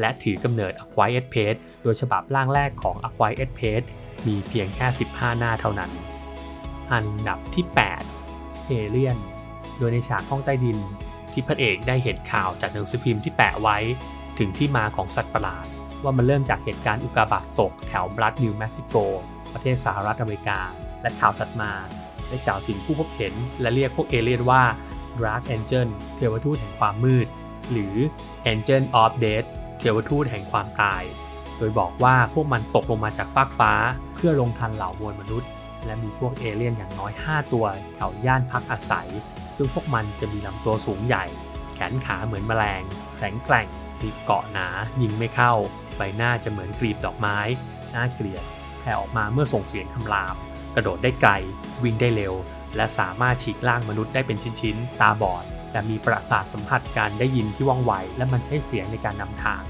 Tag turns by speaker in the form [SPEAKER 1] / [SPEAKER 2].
[SPEAKER 1] และถือกำเนิด a q u i r e d Page โดยฉบับร่างแรกของ a q u i r e d Page มีเพียงแค่ 15 หน้าเท่านั้น อันดับที่8เอเลียนโดยในฉากห้องใต้ดิน ที่พระเอกได้เห็นข่าวจากหนังสือพิมพ์ที่แปะไว้ ถึงที่มาของสัตว์ประหลาด ว่ามันเริ่มจากเหตุการณ์อุกกาบาตตกแถวบรัดนิวเม็กซิโกประเทศสหรัฐอเมริกา และข่าวถัดมาได้กล่าวถึงผู้พบเห็น และเรียกพวกเอเลี่ยนว่า Dark Angel เทวทูตแห่งความมืด หรือ Angel of Death เทวทูตแห่งความตาย โดยบอกว่าพวกมันตกลงมาจากฟากฟ้า เพื่อลงทันเหล่ามวลมนุษย์ และมีพวกเอเลี่ยนอย่างน้อย 5 ตัวแถวย่านพักอาศัย ซึ่งพวกมันจะมีลำตัวสูงใหญ่ แขนขาเหมือนแมลงแข็งแกร่งมีเกาะหนา ยิงไม่เข้า ใบหน้าจะเหมือนกลีบดอกไม้ น่าเกลียดแผ่ออกมาเมื่อส่งเสียงคำราม กระโดดได้ไกล วิ่งได้เร็ว และสามารถฉีกล่างมนุษย์ได้เป็นชิ้นๆ ตาบอด แต่มีประสาทสัมผัสการได้ยินที่ว่องไว และมันใช้เสียงในการนำทาง